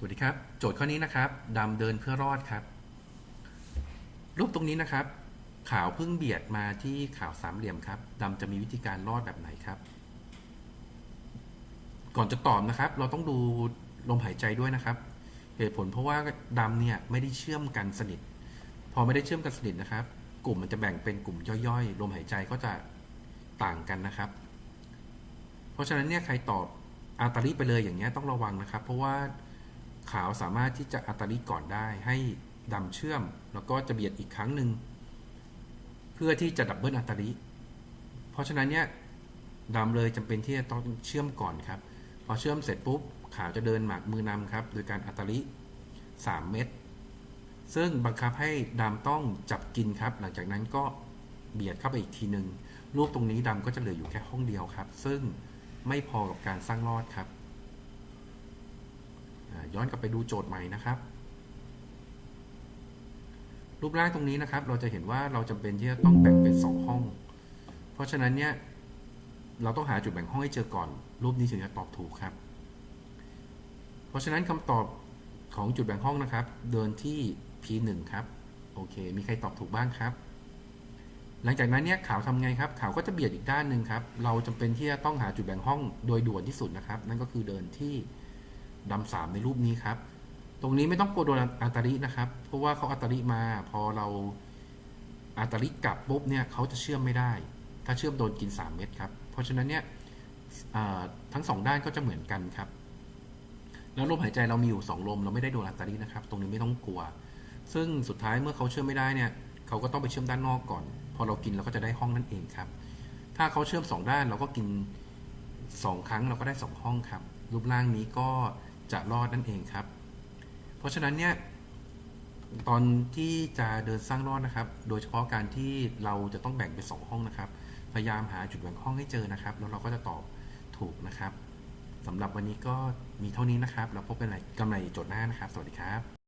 สวัสดีครับ โจทย์ข้อนี้นะครับดำเดินเพื่อรอดครับ รูปตรงนี้นะครับ ขาวพิ่งเบียดมาที่ขาวสามเหลี่ยมครับดำจะมีวิธีการรอดแบบไหนครับ ก่อนจะตอบนะครับ เราต้องดูลมหายใจด้วยนะครับ เหตุผลเพราะว่าดำเนี่ยไม่ได้เชื่อมกันสนิท พอไม่ได้เชื่อมกันสนิทนะครับ กลุ่มมันจะแบ่งเป็นกลุ่มย่อยๆ ลมหายใจก็จะต่างกันนะครับ เพราะฉะนั้นเนี่ยใครตอบอาตาลิไปเลยอย่างเงี้ยต้องระวังนะครับ เพราะว่า ขาวสามารถที่จะอาตาลิก่อนได้ให้ดำเชื่อม แล้วก็จะเบียดอีกครั้งหนึ่งเพื่อที่จะดับเบิลอาตาลิเพราะฉะนั้นเนี่ยดำเลยจำเป็นที่จะต้องเชื่อมก่อนครับ พอเชื่อมเสร็จปุ๊บขาวจะเดินหมากมือนำครับ โดยการอาตาลิ3 เม็ดซึ่งบังคับให้ดำต้องจับกินครับ หลังจากนั้นก็เบียดเข้าไปอีกทีหนึ่งรูปตรงนี้ดำก็จะเหลืออยู่แค่ห้องเดียวครับ ซึ่งไม่พอกับการสร้างรอดครับ ย้อนกลับไปดูโจทย์ใหม่นะครับ รูปร่างตรงนี้นะครับ เราจะเห็นว่าเราจำเป็นที่จะต้องแบ่งเป็น 2 ห้อง เพราะฉะนั้นเนี่ยเราต้องหาจุดแบ่งห้องให้เจอก่อน รูปนี้ถึงจะตอบถูกครับ เพราะฉะนั้นคำตอบของจุดแบ่งห้องนะครับ เดินที่ P1 ครับ โอเค มีใครตอบถูกบ้างครับ หลังจากนั้นเนี่ยขาวทำไงครับขาวก็จะเบียดอีกด้านหนึ่งครับ เราจำเป็นที่จะต้องหาจุดแบ่งห้องโดยด่วนที่สุดนะครับ นั่นก็คือเดินที่ ดำสามในรูปนี้ครับ ตรงนี้ไม่ต้องกลัวโดนอัตารินะครับ เพราะว่าเขาอัตาริมาพอเราอัตาริกลับปุ๊บเนี่ยเขาจะเชื่อมไม่ได้ ถ้าเชื่อมโดนกิน 3 เม็ดครับ เพราะฉะนั้นเนี่ยทั้งสองด้านก็จะเหมือนกันครับ แล้วลมหายใจเรามีอยู่ 2 ลม เราไม่ได้โดนอัตารินะครับ ตรงนี้ไม่ต้องกลัว ซึ่งสุดท้ายเมื่อเขาเชื่อมไม่ได้เนี่ยเขาก็ต้องไปเชื่อมด้านนอกก่อน พอเรากินเราก็จะได้ห้องนั่นเองครับ ถ้าเขาเชื่อม 2 ด้านเราก็กิน 2 ครั้งเราก็ได้ 2 ห้องครับ รูปร่างนี้ก็ จะรอดนั่นเองครับ เพราะฉะนั้นเนี่ยตอนที่จะเดินสร้างรอดนะครับ โดยเฉพาะการที่เราจะต้องแบ่งเป็นสองห้องนะครับ พยายามหาจุดแบ่งห้องให้เจอนะครับ แล้วเราก็จะตอบถูกนะครับสำหรับวันนี้ก็มีเท่านี้นะครับ เราพบกันใหม่กำไรจดหน้านะครับ สวัสดีครับ